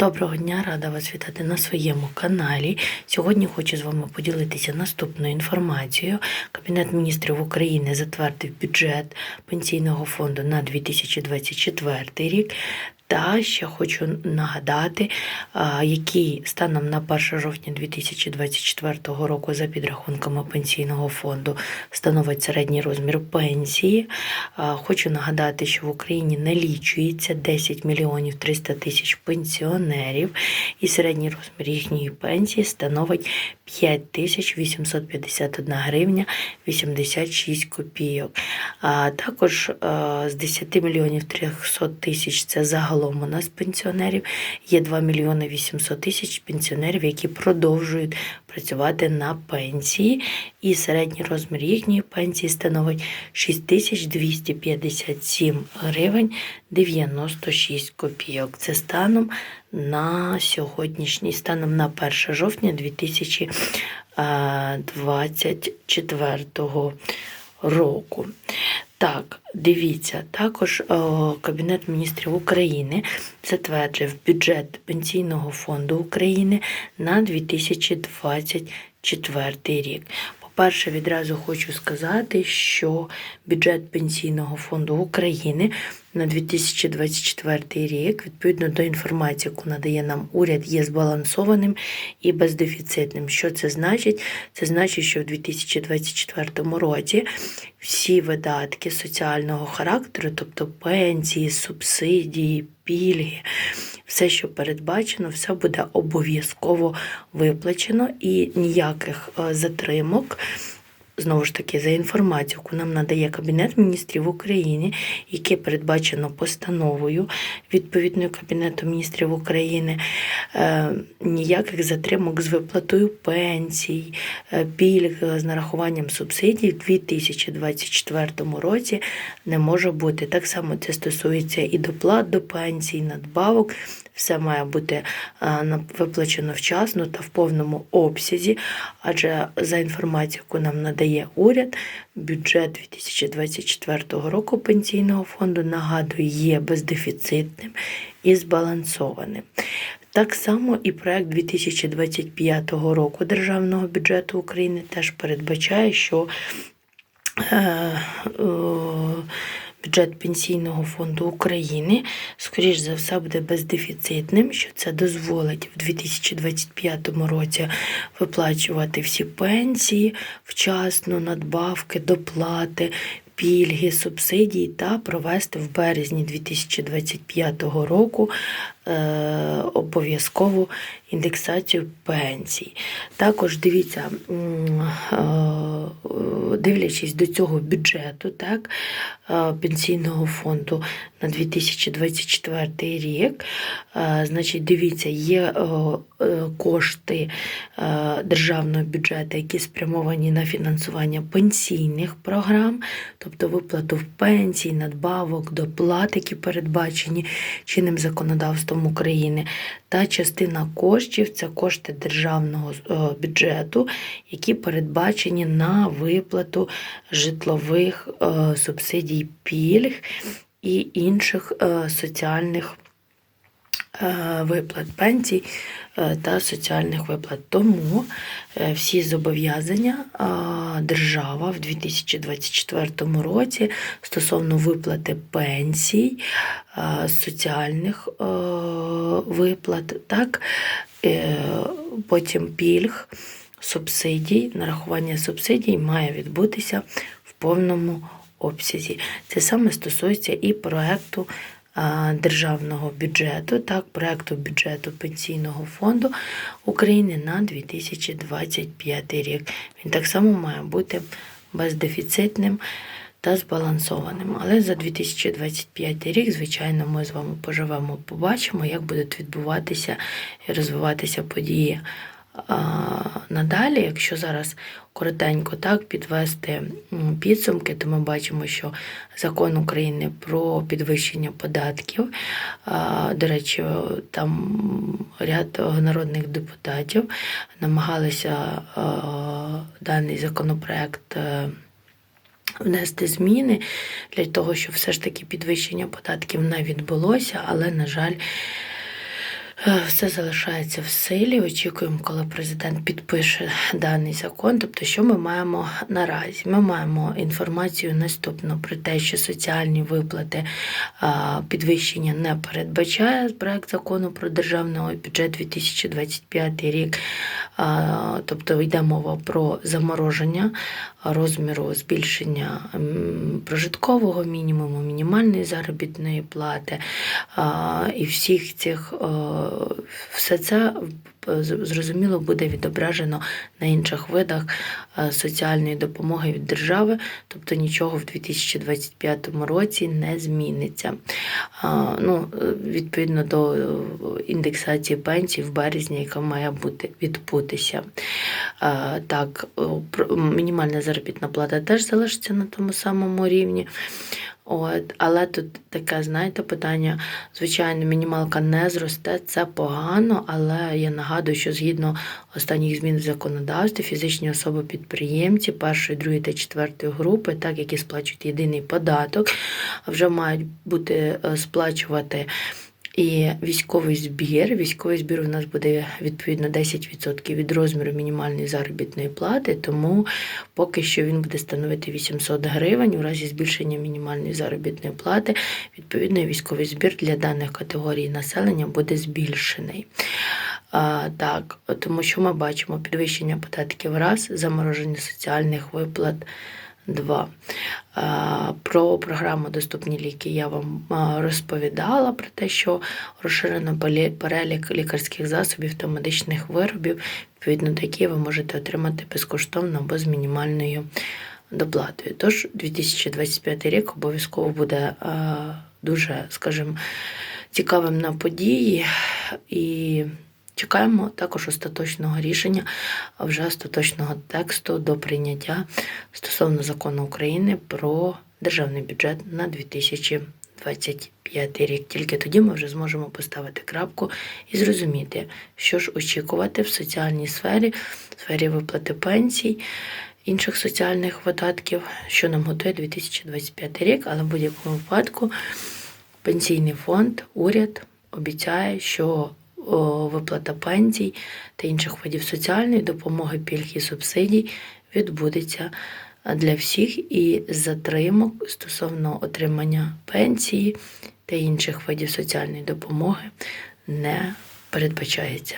Доброго дня, рада вас вітати на своєму каналі. Сьогодні хочу з вами поділитися наступною інформацією. Кабінет міністрів України затвердив бюджет пенсійного фонду на 2024 рік. Та ще хочу нагадати, який станом на 1 жовтня 2024 року за підрахунками пенсійного фонду становить середній розмір пенсії. Хочу нагадати, що в Україні налічується 10 мільйонів 300 тисяч пенсіонерів, і середній розмір їхньої пенсії становить 5 тисяч 851 гривня 86 копійок. А також з 10 мільйонів 300 тисяч це загалом у нас пенсіонерів. Є 2 мільйони 800 тисяч пенсіонерів, які продовжують працювати на пенсії, і середній розмір їхньої пенсії становить 6257 гривень 96 копійок. Це станом на сьогоднішній, станом на 1 жовтня 2024 року. Так, дивіться, також о, Кабінет міністрів України затверджив бюджет Пенсійного фонду України на 2024 рік. По-перше, відразу хочу сказати, що бюджет Пенсійного фонду України на 2024 рік, відповідно до інформації, яку надає нам уряд, є збалансованим і бездефіцитним. Що це значить? Це значить, що в 2024 році всі видатки соціального характеру, тобто пенсії, субсидії, пільги, все, що передбачено, все буде обов'язково виплачено і ніяких е, затримок. Знову ж таки, за інформацією, яку нам надає Кабінет міністрів України, яке передбачено постановою відповідною Кабінету міністрів України, е, ніяких затримок з виплатою пенсій, е, пільг з нарахуванням субсидій в 2024 році не може бути. Так само це стосується і доплат до пенсій, надбавок. Все має бути е, виплачено вчасно та в повному обсязі, адже за інформацією, яку нам надає уряд, бюджет 2024 року пенсійного фонду, нагадую, є бездефіцитним і збалансованим. Так само і проект 2025 року Державного бюджету України теж передбачає, що е, е, бюджет Пенсійного фонду України, скоріш за все, буде бездефіцитним, що це дозволить в 2025 році виплачувати всі пенсії вчасно, надбавки, доплати. Пільги, субсидії та провести в березні 2025 року е, обов'язкову індексацію пенсій. Також дивіться, е, дивлячись до цього бюджету, так, е, пенсійного фонду на 2024 рік, значить, дивіться, є кошти державного бюджету, які спрямовані на фінансування пенсійних програм, тобто виплату пенсій, надбавок, доплат, які передбачені чинним законодавством України, та частина коштів це кошти державного е, бюджету, які передбачені на виплату житлових е, субсидій пільг і інших е, соціальних виплат пенсій е, та соціальних виплат. Тому е, всі зобов'язання е, держава в 2024 році стосовно виплати пенсій, е, соціальних е, виплат, так, е, потім пільг, субсидій, нарахування субсидій має відбутися в повному обсязі. Це саме стосується і проекту державного бюджету, так, проекту бюджету Пенсійного фонду України на 2025 рік. Він так само має бути бездефіцитним та збалансованим. Але за 2025 рік, звичайно, ми з вами поживемо, побачимо, як будуть відбуватися і розвиватися події. Надалі, якщо зараз коротенько так підвести підсумки, то ми бачимо, що закон України про підвищення податків, до речі, там ряд народних депутатів намагалися даний законопроект. е, Внести зміни для того, щоб все ж таки підвищення податків не відбулося, але, на жаль, Все залишається в силі. Очікуємо, коли президент підпише даний закон. Тобто, що ми маємо наразі? Ми маємо інформацію наступну про те, що соціальні виплати підвищення не передбачає проект закону про державний бюджет 2025 рік. Тобто йде мова про замороження розміру збільшення прожиткового мінімуму, мінімальної заробітної плати. І всіх цих все це зрозуміло буде відображено на інших видах е, соціальної допомоги від держави, тобто нічого в 2025 році не зміниться. Ну, е, відповідно до е, індексації пенсій в березні, яка має бути відбутися. Так, мінімальна заробітна плата теж залишиться на тому самому рівні. От, але тут таке, знаєте, питання. Звичайно, мінімалка не зросте, це погано, але я нагадую, що згідно останніх змін в законодавстві, фізичні особи-підприємці першої, другої та четвертої групи, так які сплачують єдиний податок, вже мають бути е, сплачувати. І військовий збір. Військовий збір у нас буде відповідно 10% від розміру мінімальної заробітної плати, тому поки що він буде становити 800 гривень. У разі збільшення мінімальної заробітної плати, відповідно, військовий збір для даних категорій населення буде збільшений. А, так, тому що ми бачимо підвищення податків раз, замороження соціальних виплат. Два. Про програму Доступні ліки я вам розповідала про те, що розширено перелік лікарських засобів та медичних виробів, відповідно до яких ви можете отримати безкоштовно або з мінімальною доплатою. Тож 2025 рік обов'язково буде дуже, скажімо, цікавим на події і. Чекаємо також остаточного рішення, вже остаточного тексту до прийняття стосовно закону України про державний бюджет на 2025 рік. Тільки тоді ми вже зможемо поставити крапку і зрозуміти, що ж очікувати в соціальній сфері, в сфері виплати пенсій, інших соціальних видатків, що нам готує 2025 рік, але в будь-якому випадку пенсійний фонд, уряд обіцяє, що виплата пенсій та інших видів соціальної допомоги, пільг і субсидій відбудеться для всіх і затримок стосовно отримання пенсії та інших видів соціальної допомоги не передбачається.